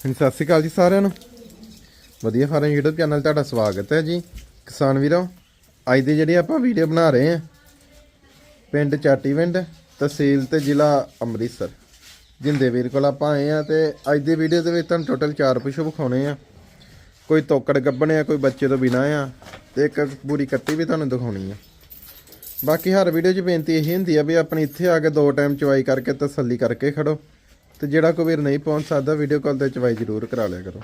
ਹਾਂਜੀ, ਸਤਿ ਸ਼੍ਰੀ ਅਕਾਲ ਜੀ ਸਾਰਿਆਂ ਨੂੰ। ਵਧੀਆ ਫਾਰਮ YouTube ਚੈਨਲ ਤੁਹਾਡਾ ਸਵਾਗਤ ਹੈ ਜੀ। ਕਿਸਾਨ ਵੀਰੋ, ਅੱਜ ਦੀ ਜਿਹੜੀ ਆਪਾਂ ਵੀਡੀਓ ਬਣਾ ਰਹੇ ਹਾਂ, ਪਿੰਡ ਚਾਟੀਵਿੰਡ ਤਹਿਸੀਲ ਤੇ ਜ਼ਿਲ੍ਹਾ ਅੰਮ੍ਰਿਤਸਰ। ਜਿੰਦੇ ਵੀਰ ਕੋਲ ਆਪਾਂ ਆਏ ਆ ਤੇ ਅੱਜ ਦੀ ਵੀਡੀਓ ਦੇ ਵਿੱਚ ਤੁਹਾਨੂੰ ਟੋਟਲ 4 ਪਸ਼ੂ ਵਿਖਾਉਣੇ ਆ ਕੋਈ ਤੋਕੜ ਗੱਬਣ ਆ, ਕੋਈ ਬੱਚੇ ਤੋਂ ਬਿਨਾ ਆ ਤੇ ਇੱਕ ਪੂਰੀ ਕੱਟੀ ਵੀ ਤੁਹਾਨੂੰ ਦਿਖਾਉਣੀ ਆ। ਬਾਕੀ ਹਰ ਵੀਡੀਓ 'ਚ ਬੇਨਤੀ ਇਹ ਹੁੰਦੀ ਆ ਵੀ ਆਪਣੀ ਇੱਥੇ ਆ ਕੇ ਦੋ ਟਾਈਮ ਚਵਾਈ ਕਰਕੇ ਤਸੱਲੀ ਕਰਕੇ ਖੜੋ। ਤੇ ਜਿਹੜਾ ਕੋਈ ਵੀਰ ਨਹੀਂ ਪਹੁੰਚ ਸਕਦਾ ਵੀਡੀਓ ਕਾਲ ਤੇ ਚਵਾਈ ਜ਼ਰੂਰ ਕਰਾ ਲਿਆ ਕਰੋ।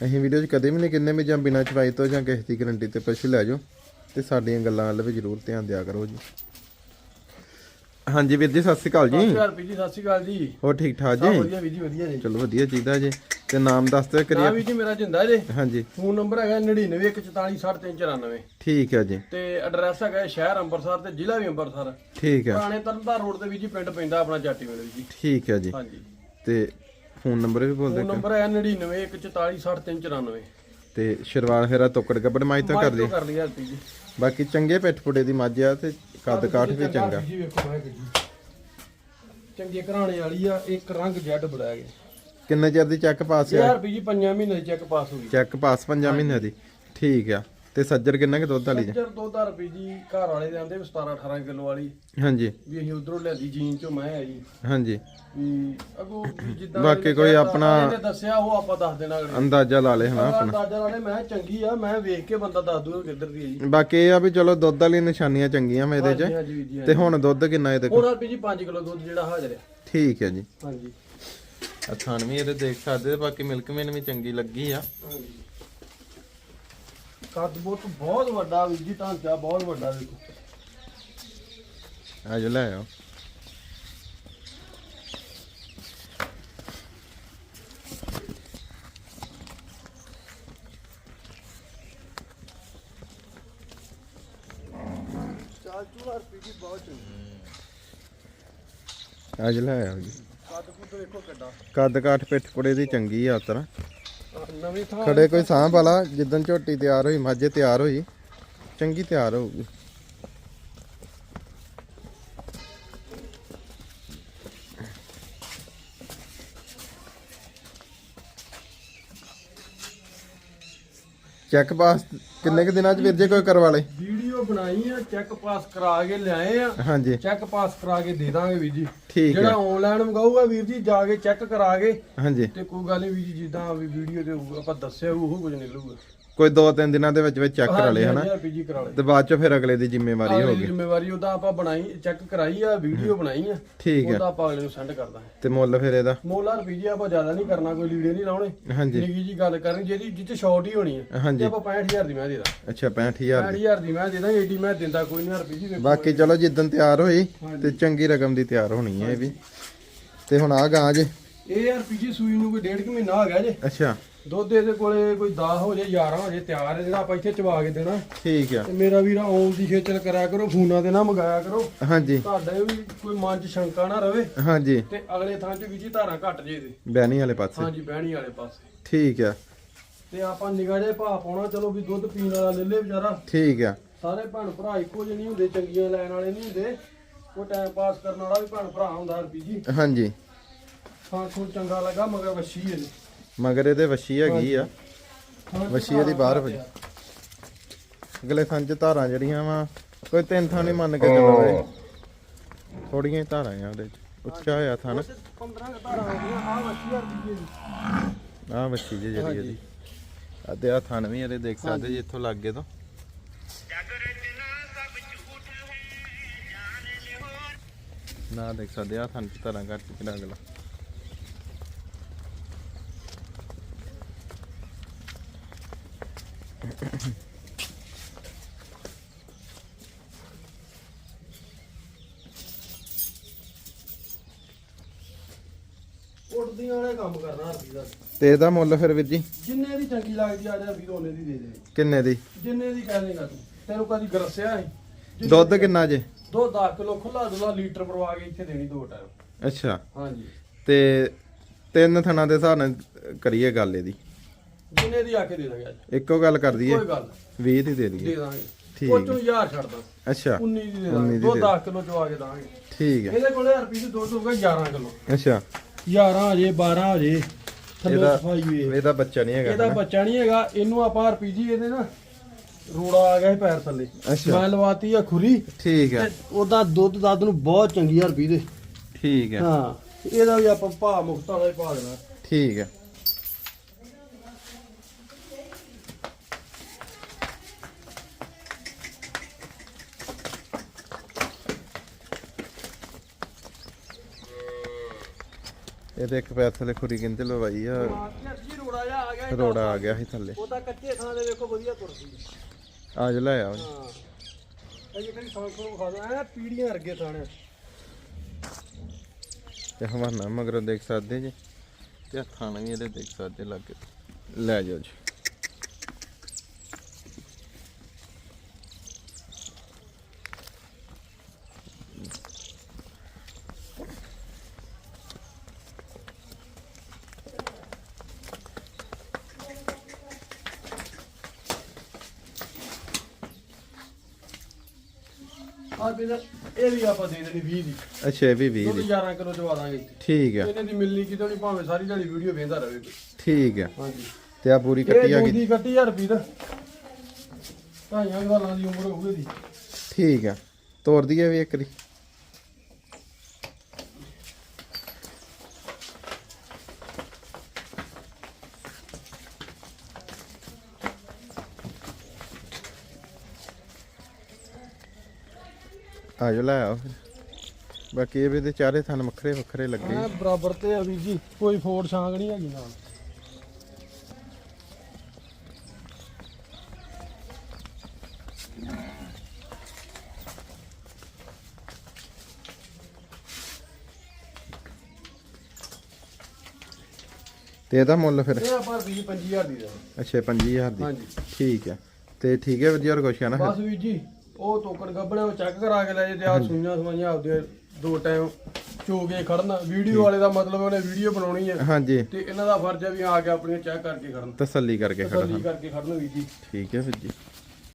ਅਸੀਂ ਵੀਡੀਓ 'ਚ ਕਦੇ ਵੀ ਨਹੀਂ ਕਿੰਨੇ ਵੀ ਜਾਂ ਬਿਨਾਂ ਚਵਾਈ ਤੋਂ ਜਾਂ ਕਿਸੇ ਦੀ ਗਰੰਟੀ ਤੇ ਪਸ਼ੂ ਲੈ ਜਾਓ ਤੇ ਸਾਡੀਆਂ ਗੱਲਾਂ ਵੱਲ ਵੀ ਜ਼ਰੂਰ ਧਿਆਨ ਦਿਆ ਕਰੋ ਜੀ। ਹਾਂਜੀ ਵੀਰ ਜੀ ਸਤਿ ਸ਼੍ਰੀ ਅਕਾਲ ਜੀ। ਸਤਿ ਸ਼੍ਰੀ ਅਕਾਲ ਜੀ ਹੋਰ ਠੀਕ ਠਾਕ ਜੀ ਵਧੀਆ ਵੀਰ ਜੀ ਵਧੀਆ ਜੀ। ਚਲੋ ਵਧੀਆ ਚਾਹੀਦਾ ਜੀ। ਤੇ ਨਾਮ ਦੱਸ ਦਿਓ ਕਰੀਏ। ਵੀਰ ਜੀ ਮੇਰਾ ਜਿੰਦਾ ਜੇ। ਹਾਂਜੀ। ਫੋਨ ਨੰਬਰ ਹੈਗਾ 9914460394 ਠੀਕ ਹੈ ਜੀ। ਤੇ ਐਡਰੈਸ ਹੈਗਾ ਸ਼ਹਿਰ ਅੰਮ੍ਰਿਤਸਰ ਤੇ ਜ਼ਿਲ੍ਹਾ ਵੀ ਅੰਮ੍ਰਿਤਸਰ ਠੀਕ ਹੈ। ਪੁਰਾਣੇ ਤਰਨਤਾਰਨ ਰੋਡ ਤੇ ਵੀ ਜੀ ਪਿੰਡ ਪੈਂਦਾ ਆਪਣਾ ਚਾਟੀ ਵਾਲੇ ਜੀ। ਠੀਕ ਹੈ ਜੀ। ਹਾਂਜੀ। ਤੇ ਫੋਨ ਨੰਬਰ ਵੀ ਬੋਲ ਫੋਨ ਦਿਓ ਨੰਬਰ ਹੈ 9914460394 ਤੇ ਸ਼ੁਰੂਆਤ ਫੇਰਾ ਤੋਕੜ ਗੱਬੜ ਮਾਈ ਤੋਂ ਕਰ ਲਈ। ਕਰ ਲਈ ਹਲਪੀ ਜੀ। ਬਾਕੀ ਚੰਗੇ ਪਿੱਠ ਪੁੜੇ ਦੀ ਮੱਝ ਆ ਤੇ ਕੱਦ ਕਾਠ ਵੀ ਚੰਗਾ। ਜੀ ਵੇਖੋ ਮੈਂ ਜੀ ਚੰਗੇ ਘਰਾਣੇ ਵਾਲੀ ਆ ਇੱਕ ਰੰਗ ਜੈਡ ਬਲੈਕ ਹੈ। ਕਿੰਨੇ ਚਿਰ ਦੀ ਚੈੱਕ ਪਾਸ ਆ? ਯਾਰ ਜੀ 5 ਮਹੀਨੇ ਚੈੱਕ ਪਾਸ ਹੋ ਗਈ ਚੈੱਕ ਪਾਸ 5 ਮਹੀਨਿਆਂ ਦੀ। ਠੀਕ ਆ। ਤੇ ਸੱਜਰ ਕਿੰਨਾ ਕਿ ਦੁੱਧ ਵਾਲੀ ਜੀ ਸੱਜਰ 2000 ਰੁਪਏ ਜੀ ਘਰ ਵਾਲੇ ਦੇ ਆਂਦੇ 17 18 ਕਿਲੋ ਵਾਲੀ। ਹਾਂਜੀ। ਵੀ ਅਸੀਂ ਉਧਰੋਂ ਲਿਆਦੀ ਜੀਨ ਚੋਂ ਮੈਂ ਆ ਜੀ ਹਾਂਜੀ। ਵੀ ਅਗੋ ਜਿੱਦਾਂ ਬਾਕੀ ਕੋਈ ਆਪਣਾ- ਇਹਨੇ ਦੱਸਿਆ ਉਹ ਆਪਾਂ ਦੱਸ ਦੇਣਾ ਅਗਲੇ ਅੰਦਾਜ਼ਾ ਲਾ ਲੈ ਹਨਾ। ਆਪਣਾ। ਅੰਦਾਜ਼ਾ ਨਾਲੇ ਮੈਂ ਚੰਗੀ ਆ ਮੈਂ ਵੇਖ ਕੇ ਬੰਦਾ ਦੱਸ ਦੂਗਾ ਕਿੱਧਰ ਦੀ ਹੈ ਜੀ ਬਾਕੀ ਇਹ ਆ ਵੀ ਚਲੋ ਦੁੱਧ ਵਾਲੀ ਨਿਸ਼ਾਨੀਆਂ ਚੰਗੀਆਂ ਮੈਂ ਇਹਦੇ 'ਚ। ਤੇ ਹੁਣ ਦੁੱਧ ਕਿੰਨਾ ਹੁਣ ਰੁਪਏ ਜੀ 5 ਕਿਲੋ ਦੁੱਧ ਜਿਹੜਾ ਹਾਜ਼ਰ ਹੈ ਠੀਕ ਹੈ ਜੀ। ਹਾਂਜੀ। ਅਥਾਨ ਵੀ ਇਹਦੇ ਦੇਖ ਸਕਦੇ ਹੋ, ਬਾਕੀ ਮਿਲਕ ਮੇਨ ਵੀ ਚੰਗੀ ਲੱਗੀ ਆ। ਕੱਦ ਬਹੁਤ ਬਹੁਤ ਵੱਡਾ ਵੀਰ ਜੀ ਢਾਂਚਾ ਬਹੁਤ ਵੱਡਾ ਦੇਖੋ। ਆਜੋ ਲੈ ਆਓ। ਚਾਚੂ ਰੁਪਏ ਜੀ ਬਹੁਤ ਚੰਗੀ। ਆਜੋ ਲੈ ਆਓ ਜੀ। ਕੱਦ ਕਾਠ ਪਿੱਠ ਪੁੜੇ ਦੀ ਚੰਗੀ ਆਹ ਨਵੀਂ ਥਾਂ ਖੜੇ ਕੋਈ ਸਾਂਭ ਵਾਲਾ ਜਿੱਦਣ ਝੋਟੀ ਤਿਆਰ ਹੋਈ ਮਾਝੇ ਤਿਆਰ ਹੋਈ ਚੰਗੀ ਤਿਆਰ ਹੋਊਗੀ। ਚੈੱਕ ਪਾਸ ਕਿੰਨੇ ਕੁ ਦਿਨਾਂ ਚ ਵੀਰ ਜੇ ਕੋਈ ਕਰਵਾ ਲੇ? ਵੀਡੀਓ ਬਣਾਈ ਆ ਚੈੱਕ ਪਾਸ ਕਰਾ ਕੇ ਲਿਆਏ ਆ। ਹਾਂਜੀ। ਚੈੱਕ ਪਾਸ ਕਰਾ ਕੇ ਦੇ ਦਾਂਗੇ ਵੀਰ ਜੀ। ਠੀਕ ਜਿਹੜਾ ਹੈ ਆਨਲਾਈਨ ਮੰਗਾਊਗਾ ਵੀਰ ਜੀ ਜਾ ਕੇ ਚੈੱਕ ਕਰਾ ਕੇ। ਹਾਂਜੀ। ਤੇ ਕੋਈ ਗੱਲ ਨਹੀਂ ਵੀਰ ਜੀ ਜਿੱਦਾਂ ਵੀ ਵੀਡੀਓ ਤੇ ਹੋਊਗਾ, ਆਪਾਂ ਦੱਸਿਆ ਹੋਊ, ਉਹ ਕੁਝ ਨਿਕਲੂਗਾ। ਕੋਈ ਦੋ ਤਿੰਨ ਦਿਨਾਂ ਦੇ ਵਿੱਚ ਵਿੱਚ ਚੈੱਕ ਕਰਾ ਲੇ ਹਨਾ? ਕਰਾ ਲਏ। ਤੇ ਬਾਅਦ ਚ ਫਿਰ ਅਗਲੇ ਦੀ ਜ਼ਿੰਮੇਵਾਰੀ ਅਗਲੀ ਹੋਗੀ ਜ਼ਿੰਮੇਵਾਰੀ ਉਹਦਾ ਆਪਾਂ ਬਣਾਈ ਚੈੱਕ ਕਰਾਈ ਆ ਵੀਡੀਓ ਬਣਾਈ ਆ। ਠੀਕ ਹੈ ਉਹਦਾ ਆਪਾਂ ਅਗਲੇ ਨੂੰ ਸੈਂਡ ਕਰਦਾ ਤੇ ਮੁੱਲ ਫਿਰ ਇਹਦਾ? ਮੋਲਾ ਰੁਪਈਏ ਆਪਾਂ ਜ਼ਿਆਦਾ ਨਹੀਂ ਕਰਨਾ ਕੋਈ ਲੀੜੇ ਨਹੀਂ ਲਾਉਣੇ। ਹਾਂਜੀ। ਨਿੱਕੀ ਜੀ ਗੱਲ ਕਰਨੀ ਜਿਹਦੀ ਜਿੱਥੇ ਸ਼ਾਰਟ ਹੀ ਹੋਣੀ ਆ। ਹਾਂਜੀ। ਤੇ ਆਪਾਂ 65000 ਦੀ ਮੈਂ ਦੇ ਦਾਂ। ਅੱਛਾ 65000 ਦੀ। 65000 ਦੀ ਮੈਂ ਦੇ ਦਾਂ ਏਡੀ ਮੈਂ ਦਿੰਦਾ ਕੋਈ ਨਹੀਂ ਰੁਪਈਏ ਵੇਖੋ। ਬਾਕੀ ਚਲੋ ਜਿੱਦਣ ਤਿਆਰ ਹੋਈ। ਤੇ ਚੰਗੀ ਰਕਮ ਦੀ ਤਿਆਰ ਹੋਣੀ ਹੈ ਇਹ ਵੀ। ਤੇ ਹੁਣ ਆ ਗਾਂ ਜੇ। ਇਹ ਯਾਰ ਪੀਜੀ ਸੂਈ ਨੂੰ ਕੋਈ ਡੇਢ ਕੁ ਮਹੀਨਾ ਹੋ ਗਿਆ ਜੇ। ਅੱਛਾ। ਦੁੱਧ ਇਹਦੇ ਕੋਲੇ ਕੋਈ 10 ਹੋ ਜੇ 11 ਹੋ ਜੇ ਤਿਆਰ ਹੈ ਜਿਹੜਾ ਆਪਾਂ ਇੱਥੇ ਚਵਾ ਕੇ ਦੇਣਾ। ਠੀਕ ਆ। ਤੇ ਮੇਰਾ ਵੀਰ ਆਉਣ ਦੀ ਖੇਚਲ ਕਰਿਆ ਕਰੋ ਫੋਨਾਂ ਤੇ ਨਾ ਮੰਗਾਇਆ ਕਰੋ। ਹਾਂਜੀ। ਤੁਹਾਡੇ ਵੀ ਕੋਈ ਮਨ 'ਚ ਸ਼ੰਕਾ ਨਾ ਰਵੇ। ਹਾਂਜੀ। ਤੇ ਅਗਲੇ ਥਾਂ 'ਚ ਵੀ ਜੀ ਧਾਰਾਂ ਘਟ ਜੇ ਦੇ ਬੈਣੀ ਵਾਲੇ ਪਾਸੇ। ਹਾਂਜੀ ਬਹਿਣੀ ਵਾਲੇ ਪਾਸੇ। ਠੀਕ ਆ। ਤੇ ਆਪਾਂ ਨਿਗਾਹ ਜੇ ਭਾਅ ਪਾਉਣਾ ਚਲੋ ਵੀ ਦੁੱਧ ਪੀਣ ਵਾਲਾ ਲੈ ਲੇ ਵਿਚਾਰਾ। ਠੀਕ ਆ। ਸਾਰੇ ਭੈਣ ਭਰਾ ਇੱਕੋ ਜਿਹੇ ਨਹੀਂ ਹੁੰਦੇ ਚੰਗੀਆਂ ਲੈਣ ਵਾਲੇ ਨਹੀਂ ਹੁੰਦੇ। ਕੋਈ ਟਾਈਮ ਪਾਸ ਕਰਨ ਵਾਲਾ ਵੀ ਭੈਣ ਭਰਾ ਹੁੰਦਾ ਰਪੀ ਜੀ। ਹਾਂਜੀ। ਤੁਹਾਨੂੰ ਚੰਗਾ ਲੱਗਾ ਮਗਰ ਵਸ਼ੀ ਹੈ ਜੀ ਮਗਰ ਇਹਦੇ ਵਸ਼ੀ ਹੈਗੀ ਆ। ਹਾਂ, ਵਸ਼ੀ ਇਹਦੀ ਬਾਹਰ ਹੋ ਅਗਲੇ ਥਾਂ ਚ ਧਾਰਾਂ ਜਿਹੜੀਆਂ ਵਾ ਕੋਈ ਤਿੰਨ ਥਾਂ ਨਹੀਂ ਮੰਨ ਕੇ ਚੱਲੋ ਥੋੜੀਆਂ ਹੀ ਧਾਰਾਂ ਆ ਉਹਦੇ ਚ। ਉੱਚਾ ਹੋਇਆ ਥਣ। 15 ਧਾਰਾਂ ਹੋ ਗਈਆਂ ਆ ਵਸ਼ੀ ਹੈ ਰਪੀ ਜੀ ਆਹ ਵਸ਼ੀ ਜੇ ਜਿਹੜੀ ਇਹਦੀ। ਅਤੇ ਆ ਥਣ ਵੀ ਇਹਦੇ ਦੇਖ ਸਕਦੇ ਜੀ ਇੱਥੋਂ ਲੱਗੇ ਤੋਂ। ਨਾ ਦੇਖ ਸਕਦੇ ਆ ਥਣ ਚ ਧਾਰਾਂ ਘੱਟ ਕਿਹੜਾ ਅਗਲਾ। ਉੱਡਦੀਆਂ ਵਾਲੇ ਕੰਮ ਕਰਨਾ ਰਪੀ ਦਾ। ਤੇ ਇਹਦਾ ਮੁੱਲ ਫਿਰ ਵੀਰ ਜੀ? ਜਿੰਨੇ ਦੀ ਚੰਗੀ ਲੱਗਦੀ ਆ ਜਾ ਵੀਰ ਉਹਨੇ ਦੀ ਦੇ ਦੇ। ਕਿੰਨੇ ਦੀ? ਜਿੰਨੇ ਦੀ ਕਹਿ ਦੇਗਾ ਤੂੰ ਤੈਨੂੰ ਕਦੀ ਗਰਸਿਆ ਸੀ? ਦੁੱਧ ਕਿੰਨਾ ਜੇ? ਦੋ 10 ਕਿਲੋ ਖੁੱਲਾ ਦੁੱਲਾ ਲੀਟਰ ਭਰਵਾ ਕੇ ਇੱਥੇ ਦੇਣੀ ਦੋ ਟਾਈਮ। ਅੱਛਾ। ਹਾਂਜੀ। ਤੇ ਤਿੰਨ ਥਣਾਂ ਦੇ ਹਿਸਾਬ ਨਾਲ ਕਰੀਏ ਗੱਲ ਇਹਦੀ। ਜਿੰਨੇ ਦੀ ਆ ਕੇ ਦੇ ਦਾਂਗੇ ਅੱਜ। ਇੱਕੋ ਗੱਲ ਕਰ ਦਈਏ? ਕੋਈ ਗੱਲ 20 ਦੀ ਦੇ ਦੇ ਦਈਏ। ਦਾਂਗੇ। ਠੀਕ। ਉਹ ਚੋਂ ਹਜ਼ਾਰ ਛੱਡ ਦਾਂ। ਅੱਛਾ। 19 ਦੀ ਦੇ 19 ਦਾਂਗੇ। ਦੀ ਦੋ ਦੇ। 10 ਕਿਲੋ ਚਵਾ ਕੇ ਦਾਂਗੇ। ਠੀਕ ਹੈ। ਇਹਦੇ ਕੋਲੇ ਰੁਪਏ ਦੀ ਦੁੱਧ ਹੋਊਗਾ 11 ਕਿਲੋ। ਅੱਛਾ। 11 ਹੋ ਜੇ 12 ਹੋ ਜੇ ਥੱਲੇ ਇਹਦਾ ਸਫ਼ਾਈ ਇਹਦਾ ਬੱਚਾ ਨਹੀਂ ਹੈਗਾ ਇਹਦਾ ਹਨਾ? ਬੱਚਾ ਨਹੀਂ ਹੈਗਾ। ਇਹਨੂੰ ਆਪਾਂ ਆਰਪੀਜੀ ਇਹਦੇ ਨਾ ਰੋੜਾ ਆ ਗਿਆ ਸੀ ਪੈਰ ਥੱਲੇ। ਅੱਛਾ। ਮੈਂ ਲਵਾਤੀ ਆ ਖੁਰੀ। ਠੀਕ ਹੈ। ਉਹਦਾ ਦੁੱਧ ਦੱਧ ਨੂੰ ਬਹੁਤ ਚੰਗੀ ਹਰਪੀ ਦੇ। ਠੀਕ ਹੈ। ਹਾਂ। ਇਹਦਾ ਵੀ ਆਪਾਂ ਭਾ ਮੁਕਤਾ ਦਾ ਹੀ ਪਾ ਦੇਣਾ। ਠੀਕ ਹੈ। ਇਹਦੇ ਇੱਕ ਪੈਰ ਥੱਲੇ ਖੁਰੀ ਕਹਿੰਦੇ ਲਵਾਈ ਆ। ਜੀ ਰੋੜਾ ਜਾ ਆ ਗਿਆ ਰੋੜਾ ਆ ਗਿਆ ਸੀ ਥੱਲੇ। ਉਹ ਤਾਂ ਕੱਚੇ ਥਾਂ ਦੇ ਵੇਖੋ ਵਧੀਆ ਤੁਰਦੀ ਆਜ ਲੈ ਆ। ਹਾਂ। ਇਹ ਜਿਹੜੀ ਸਾਂਖ ਨੂੰ ਖਾ ਦੋ ਐ ਪੀੜੀਆਂ ਵਰਗੇ ਥਾਣੇ ਤੇ ਹਵਾਨਾ ਮਗਰ ਦੇਖ ਸਕਦੇ ਜੀ। ਤੇ ਹੱਥਾਂ ਵੀ ਇਹਦੇ ਦੇਖ ਸਕਦੇ ਲੱਗੇ ਲੈ ਜਾਓ ਜੀ। ਆ ਵੀ ਇਹ ਵੀ ਆਪਾਂ ਦੇ ਦੇਣੀ 20 ਦੀ। ਅੱਛਾ ਇਹ ਵੀ 20 ਦੁੱਧ ਦੀ। 11 ਕਿਲੋ ਚਵਾ ਦਾਂਗੇ। ਠੀਕ ਹੈ ਇਹਨੇ ਦੀ ਮਿਲਣੀ ਕਿਤੋਂ ਨਹੀਂ ਭਾਵੇਂ ਸਾਰੀ ਦਿਹਾੜੀ ਵੀਡੀਓ ਵੇਖਦਾ ਰਹੇ। ਠੀਕ ਹੈ ਹਾਂਜੀ। ਤੇ ਆ ਪੂਰੀ ਇਹ ਕੱਟੀ ਆ ਗਈ। ਕੱਟੀ ਹਜ਼ਾਰ ਰੁਪਏ ਦਾ ਸਾਲਾਂ ਦੀ ਉਮਰ ਹੋਊਗੀ ਦੀ ਠੀਕ ਹੈ ਤੋਰ ਦਈਏ ਵੀ ਇੱਕ ਦੀ। ਆ ਜੋ ਲੈ ਆਓ ਫਿਰ ਬਾਕੀ ਇਹ ਵੀ ਤੇ ਚਾਰੇ ਥਣ ਵੱਖਰੇ ਵੱਖਰੇ ਲੱਗੇ। ਐ ਬਰਾਬਰ ਤੇ ਆ ਵੀਰ ਜੀ ਕੋਈ ਫੋੜ ਛਾਂਗ ਨਹੀਂ ਹੈਗੀ ਨਾਲ। ਤੇ ਇਹਦਾ ਮੁੱਲ ਫਿਰ? ਇਹ ਆਪਾਂ 20 25000 ਦੀ ਦੇ ਅੱਛਾ 25000 ਦੀ। ਹਾਂਜੀ। ਠੀਕ ਹੈ। ਤੇ ਠੀਕ ਹੈ ਵਧੀਆ ਹੋਰ ਕੁਛ ਹੈ ਨਾ ਬਸ ਵੀਰ ਜੀ ਉਹ ਟੋਕਨ ਗੱਬਣੇ ਉਹ ਚੈੱਕ ਕਰਾ ਕੇ ਲੈ ਜੇ ਤੇ ਆ ਸੂਈਆਂ ਸਵਾਈਆਂ ਆਪਦੇ ਦੋ ਟਾਈਮ ਚੋ ਕੇ ਖੜਨਾ। ਵੀਡੀਓ ਵਾਲੇ ਦਾ ਮਤਲਬ ਉਹਨੇ ਵੀਡੀਓ ਬਣਾਉਣੀ ਹੈ ਹਾਂਜੀ। ਤੇ ਇਹਨਾਂ ਦਾ ਫਰਜ਼ ਹੈ ਵੀ ਆ ਕੇ ਆਪਣੀਆਂ ਚੈੱਕ ਕਰਕੇ ਖੜਨ। ਤਸੱਲੀ ਕਰਕੇ ਖੜਾ ਤਸੱਲੀ ਕਰਕੇ ਖੜਨ ਵੀਰ ਜੀ। ਠੀਕ ਹੈ ਫਿਰ ਜੀ।